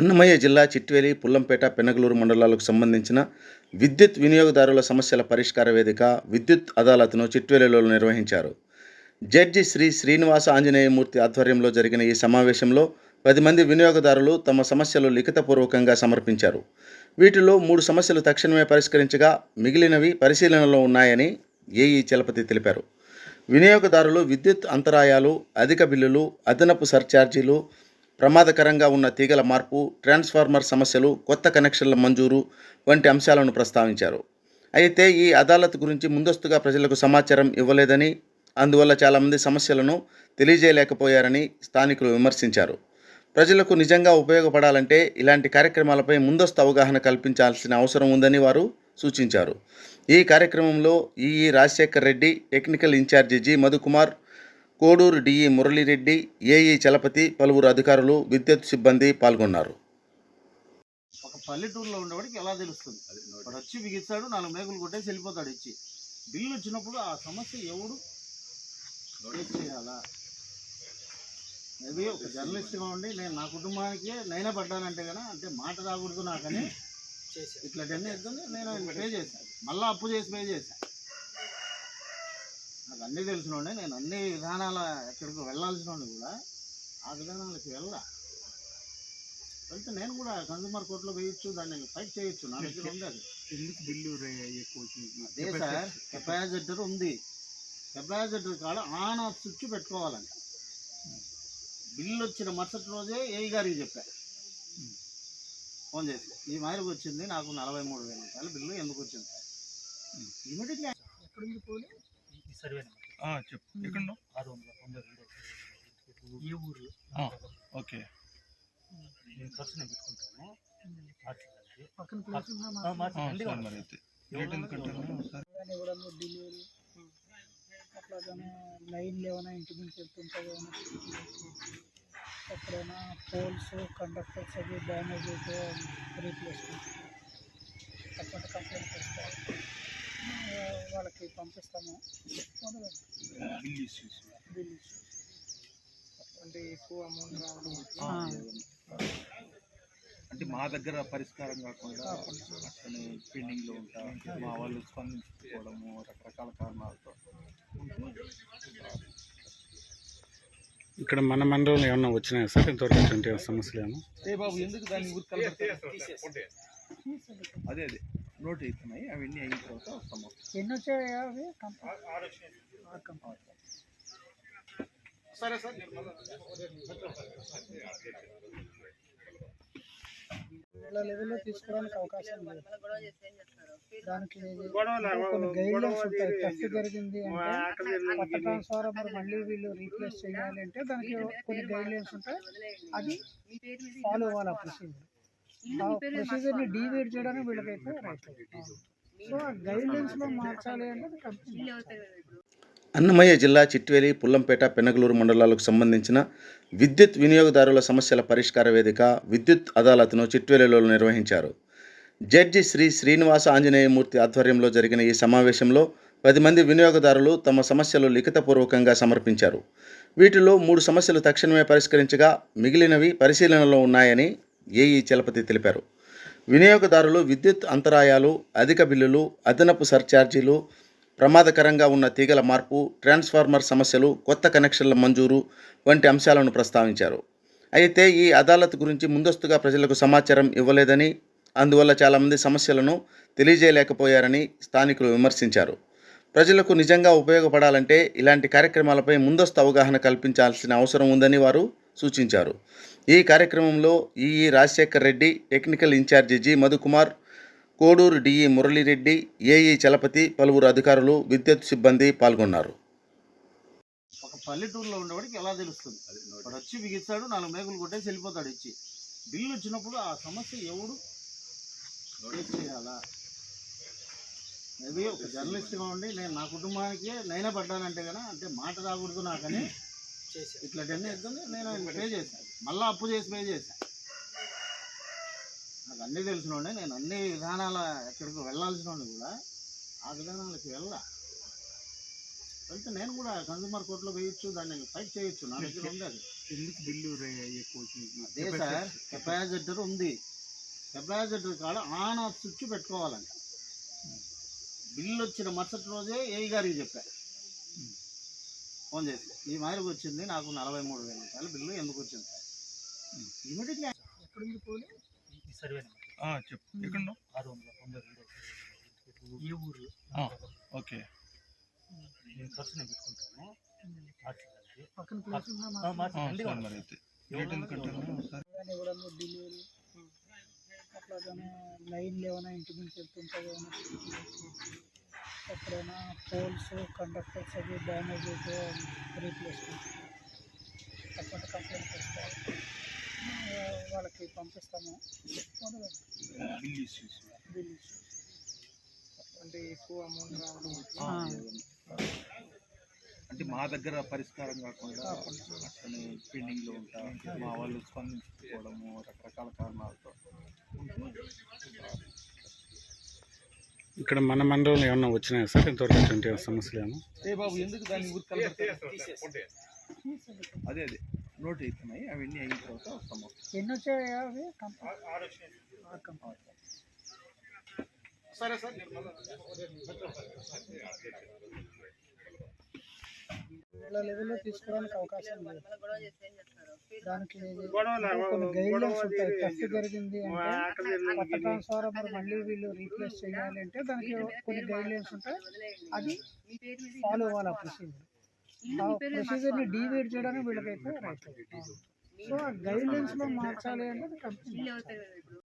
అన్నమయ్య జిల్లా చిట్వేలి పుల్లంపేట పెనగలూరు మండలాలకు సంబంధించిన విద్యుత్ వినియోగదారుల సమస్యల పరిష్కార వేదిక విద్యుత్ అదాలత్ను చిట్వేలిలో నిర్వహించారు. జడ్జి శ్రీ శ్రీనివాస ఆంజనేయమూర్తి ఆధ్వర్యంలో జరిగిన ఈ సమావేశంలో పది మంది వినియోగదారులు తమ సమస్యలు లిఖితపూర్వకంగా సమర్పించారు. వీటిలో మూడు సమస్యలు తక్షణమే పరిష్కరించగా మిగిలినవి పరిశీలనలో ఉన్నాయని ఏఈ చలపతి తెలిపారు. వినియోగదారులు విద్యుత్ అంతరాయాలు అధిక బిల్లులు అదనపు సర్ఛార్జీలు ప్రమాదకరంగా ఉన్న తీగల మార్పు ట్రాన్స్ఫార్మర్ సమస్యలు కొత్త కనెక్షన్ల మంజూరు వంటి అంశాలను ప్రస్తావించారు. అయితే ఈ అదాలత్ గురించి ముందస్తుగా ప్రజలకు సమాచారం ఇవ్వలేదని అందువల్ల చాలామంది సమస్యలను తెలియజేయలేకపోయారని స్థానికులు విమర్శించారు. ప్రజలకు నిజంగా ఉపయోగపడాలంటే ఇలాంటి కార్యక్రమాలపై ముందస్తు అవగాహన కల్పించాల్సిన అవసరం ఉందని వారు సూచించారు. ఈ కార్యక్రమంలో EE Rajasekhar Reddy technical incharge G Madhukumar Koduru DE Muralireddy AE Chalapathi పలువురు అధికారులు విద్యుత్ సిబ్బంది పాల్గొన్నారు. ఒక పల్లెటూరులో ఉండేవాడికి ఎలా తెలుస్తుంది? వాడు వచ్చి బిగిస్తాడు నాలుగు మేకులు కొట్టేసి వెళ్ళిపోతాడు ఇచ్చి. బిల్లు వచ్చినప్పుడు ఆ సమస్య ఎవడు? చేయాలా? మేబీ ఒక జర్నలిస్ట్గా ఉండి నేను నా కుటుంబానికి నేనే పడ్డానంటే కదా అంటే మాట రాకూడదు నాకని. ఇట్లాంటివన్నీ ఎత్తుంది నేను పే చేశాను మళ్ళీ అప్పు చేసి పే చేశాను నాకు అన్నీ తెలిసిన నేను అన్ని విధానాల ఎక్కడికి వెళ్ళాల్సిన కూడా ఆ విధానాలకు వెళ్ళా. వెళ్తే నేను కూడా కన్సూమర్ కోర్టులో వేయొచ్చు దాన్ని ఫైట్ చేయొచ్చు నా దగ్గర ఉంది అది ఎందుకు బిల్లు? అదే సార్ కెపాసిటర్ ఉంది. కెపాసిటర్ కాడ ఆన్ ఆఫ్ స్విచ్ పెట్టుకోవాలంట. బిల్లు వచ్చిన మరుసటి రోజే ఏ గారికి చెప్పా. ఫోన్ చేసి ఈ మాదిరికి వచ్చింది నాకు నలభై మూడు వేల రూపాయలు బిల్లు ఎందుకు వచ్చింది? సార్ ఇమీడియట్లీ ఎక్కడుంది పోనీ? చెప్పు. ఎక్కడ ఈ ఊరు. ఆ. ఓకే. నేను ఖర్చు నేను పెట్టుకుంటాను. అట్లాగనే లైన్లు ఏమైనా ఇంటి నుంచి వెళ్తుంటాయి ఎక్కడైనా పోల్స్ కండక్టర్స్ అవి డ్యామేజ్ అయితే రీప్లేస్మెంట్ అటువంటి కంప్లైంట్ వాళ్ళకి పంపిస్తాము. బిల్ అంటే ఎక్కువ అమౌంట్ రావడం అంటే మా దగ్గర పరిష్కారం కాకుండా అట్లనే పెండింగ్లో ఉంటా మా వాళ్ళు స్పందించుకోవడము రకరకాల కారణాలతో. ఇక్కడ మన మండలంలో ఏమన్నా వచ్చినాయా సార్? ఇంతవరకు సమస్యలు ఏమన్నా ఏ బాబు ఎందుకు దాన్ని ఊరికి కలబెడతారు? అదే అదే. నోట్ అవుతున్నాయి అవన్నీ అయిన తర్వాత వస్తాము ఎన్ని వచ్చాయా అవి? సరే సార్ వేల లెవెల్లో తీసుకోవడానికి అవకాశం లేదు. దానికి కొన్ని గైడ్ లైన్స్ ఉంటాయి. తప్పు జరిగింది అంటే కొత్త ట్రాన్స్ఫార్మర్ మళ్ళీ వీళ్ళు రీప్లేస్ చేయాలి అంటే దానికి కొన్ని ఉంటాయి. అది ఫాలో అవ్వాలి ఆ ప్రొసీజర్ ప్రొసీజర్ని డీవేట్ చేయడానికి వీళ్ళకైతే రైట్ సో ఆ. గైడ్ లైన్స్లో మార్చాలి కంపెనీ అన్నమయ్య జిల్లా చిట్వేలి పుల్లంపేట పెనగలూరు మండలాలకు సంబంధించిన విద్యుత్ వినియోగదారుల సమస్యల పరిష్కార వేదిక విద్యుత్ అదాలత్ను చిట్వేలిలో నిర్వహించారు. జడ్జి శ్రీ శ్రీనివాస ఆంజనేయమూర్తి ఆధ్వర్యంలో జరిగిన ఈ సమావేశంలో పది మంది వినియోగదారులు తమ సమస్యలు లిఖితపూర్వకంగా సమర్పించారు. వీటిలో మూడు సమస్యలు తక్షణమే పరిష్కరించగా మిగిలినవి పరిశీలనలో ఉన్నాయని ఏఈ చలపతి తెలిపారు. వినియోగదారులు విద్యుత్ అంతరాయాలు అధిక బిల్లులు అదనపు సర్ఛార్జీలు ప్రమాదకరంగా ఉన్న తీగల మార్పు ట్రాన్స్ఫార్మర్ సమస్యలు కొత్త కనెక్షన్ల మంజూరు వంటి అంశాలను ప్రస్తావించారు. అయితే ఈ అదాలత్ గురించి ముందస్తుగా ప్రజలకు సమాచారం ఇవ్వలేదని అందువల్ల చాలామంది సమస్యలను తెలియజేయలేకపోయారని స్థానికులు విమర్శించారు. ప్రజలకు నిజంగా ఉపయోగపడాలంటే ఇలాంటి కార్యక్రమాలపై ముందస్తు అవగాహన కల్పించాల్సిన అవసరం ఉందని వారు సూచించారు. ఈ కార్యక్రమంలో EE Rajasekhar Reddy technical incharge G Madhukumar Koduru DE Muralireddy AE Chalapathi పలువురు అధికారులు విద్యుత్ సిబ్బంది పాల్గొన్నారు. ఒక పల్లెటూరులో ఉండేవాడికి ఎలా తెలుస్తుంది? వాడు వచ్చి బిగిస్తాడు నాలుగు మేకులు కొట్టేసి వెళ్ళిపోతాడు ఇచ్చి. బిల్లు వచ్చినప్పుడు ఆ సమస్య ఎవడు? చేయాలా? మేబీ ఒక జర్నలిస్ట్గా ఉండి నేను నా కుటుంబానికి నేనే పడ్డానంటే కదా అంటే మాట రాకూడదు నాకని. ఇట్లాంటివన్నీ ఎత్తుంది నేను పే చేశాను మళ్ళీ అప్పు చేసి పే చేశాను నాకు అన్నీ తెలిసిన నేను అన్ని విధానాల ఎక్కడికి వెళ్ళాల్సిన కూడా ఆ విధానాలకు వెళ్ళా. వెళ్తే నేను కూడా కన్సూమర్ కోర్టులో వేయొచ్చు దాన్ని ఫైట్ చేయొచ్చు. నా దగ్గర ఉంది అది ఎందుకు బిల్లు? అదే సార్ కెపాసిటర్ ఉంది. కెపాసిటర్ కాడ ఆన్ ఆఫ్ స్విచ్ పెట్టుకోవాలంట బిల్లు వచ్చిన మరుసటి రోజే ఏఈ గారికి చెప్పా. ఫోన్ చేసి ఈ మాదిరికి వచ్చింది నాకు నలభై మూడు వేల రూపాయలు బిల్లు ఎందుకు వచ్చింది? ఇమీడియట్గా ఎక్కడుంది పోలీ ఈ- ఈ సర్వే నెంబర్. ఆ, చెప్పు. ఎక్కడ ఉన్నావు? ఆరు వందల తొంభై రెండు ఏ ఊరు. ఆ. ఓకే. నేను ఖర్చు పెట్టుకుంటాను. పక్కన. మరి అయితే. లైన్లు ఏమైనా ఇంటి నుంచి ఎక్కడైనా పోల్స్ కండక్టర్స్ అవి డ్యామేజ్ అయితే రీప్లేస్మెంట్ అటువంటి కంప్లైంట్ ఆ, వాళ్ళకి పంపిస్తాము. ఇష్యూస్ బిల్ అంటే ఎక్కువ అమౌంట్ రావడం అంటే మా దగ్గర పరిష్కారం కాకుండా అట్లనే పెండింగ్లో ఉంటా మా వాళ్ళు స్పందించకపోవడము రకరకాల కారణాలతో. ఇక్కడ మన మండలంలో ఏమన్నా వచ్చినాయా సార్? ఇంతవరకు అటువంటి సమస్యలు ఏమన్నా ఏ బాబు ఎందుకు దాన్ని? అదే అదే. నోట్ అవుతున్నాయి అవన్నీ అయిన తర్వాత వస్తాము ఎన్ని వచ్చాయా అవి? కంప్లైంట్ సరే సార్. వేల లెవెల్లో తీసుకోవడానికి అవకాశం లేదు. దానికి కొన్ని గైడ్ లైన్స్ ఉంటాయి. తప్పు జరిగింది అంటే కొత్త ట్రాన్స్ఫార్మర్ మళ్ళీ వీళ్ళు రీప్లేస్ చేయాలి అంటే దానికి కొన్ని గైడ్ లైన్స్ ఉంటాయి. అది ఫాలో అవ్వాలి ఆ ప్రొసీజర్ ఆ ప్రొసీజర్ని డీవేట్ చేయడానికి వీళ్ళకైతే రైట్ సో ఆ గైడ్ లైన్స్లో మార్చాలి అంటే కంపెనీ